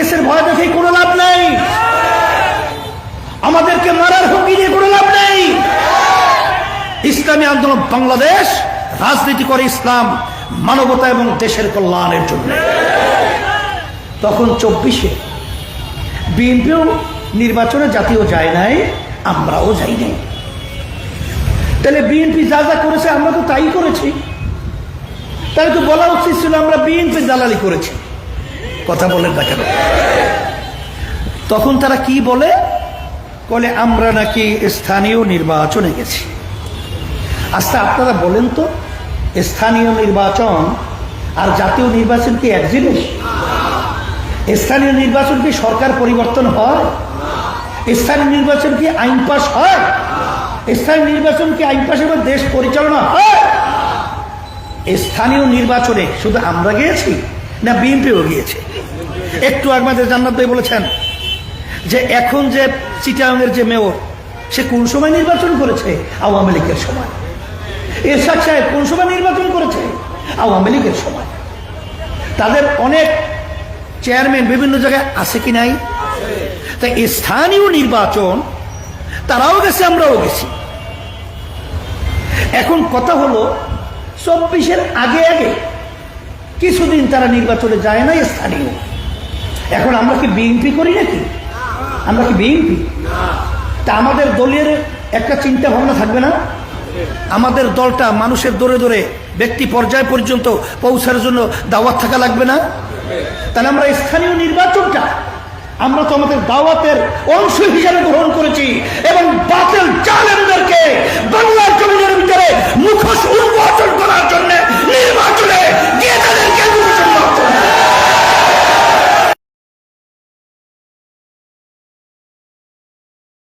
কেসের ভয় দেখে কোনো লাভ নেই। আমাদেরকে মারার হুমকি দিয়ে কোনো লাভ নেই। ইসলামী আন্দোলন বাংলাদেশ, রাজনীতি করে ইসলাম, মানবতা এবং দেশের কল্যাণের জন্য। তখন চব্বিশে বিএনপিও নির্বাচনে জাতীয় যায় নাই, আমরাও যাই নাই। তাহলে বিএনপি যা যা করেছে, আমরা তো তাই করেছি। তাহলে তো বলা উচিত ছিল আমরা বিএনপি দালালি করেছি। কথা বলেন না কেন? তখন তারা কি বলে? বলে, আমরা নাকি স্থানীয় নির্বাচনে গেছি। আচ্ছা আপনারা বলেন তো, স্থানীয় নির্বাচন আর জাতীয় নির্বাচন কি এক জিনিস স্থানীয় নির্বাচন কি সরকার পরিবর্তন হয়? স্থানীয় নির্বাচন কি আইন পাস হয়? স্থানীয় নির্বাচন কি আইন পাস এবং দেশ পরিচালনা হয়? স্থানীয় নির্বাচনে শুধু আমরা গিয়েছি না বিএনপিও গিয়েছে? একটু আমাদের জান্নাত ভাই বলেছেন যে এখন যে চিটাংয়ের যে মেয়র, সে কোন সময় নির্বাচন করেছে? আওয়ামী লীগের সময়। এরশাদ সাহেব কোন সময় নির্বাচন করেছে? আওয়ামী লীগের সময়। তাদের অনেক চেয়ারম্যান বিভিন্ন জায়গায় আছে কি নাই? তাই স্থানীয় নির্বাচন, তারাও গেছে, আমরাও গেছি। এখন কথা হলো, চব্বিশের আগে আগে কিছুদিন তারা নির্বাচনে যায় না স্থানীয়। এখন আমরা কি বিএনপি করি নাকি? আমরা কি বিএনপি? তা আমাদের দলের একটা চিন্তা ভাবনা থাকবে না? আমাদের দলটা মানুষের দরে দরে ব্যক্তি পর্যায় পর্যন্ত পৌঁছার জন্য দাওয়াত থাকা লাগবে না? তাহলে আমরা স্থানীয় নির্বাচনটা আমরা তো আমাদের দাওয়াতের অংশ হিসাবে গ্রহণ করেছি।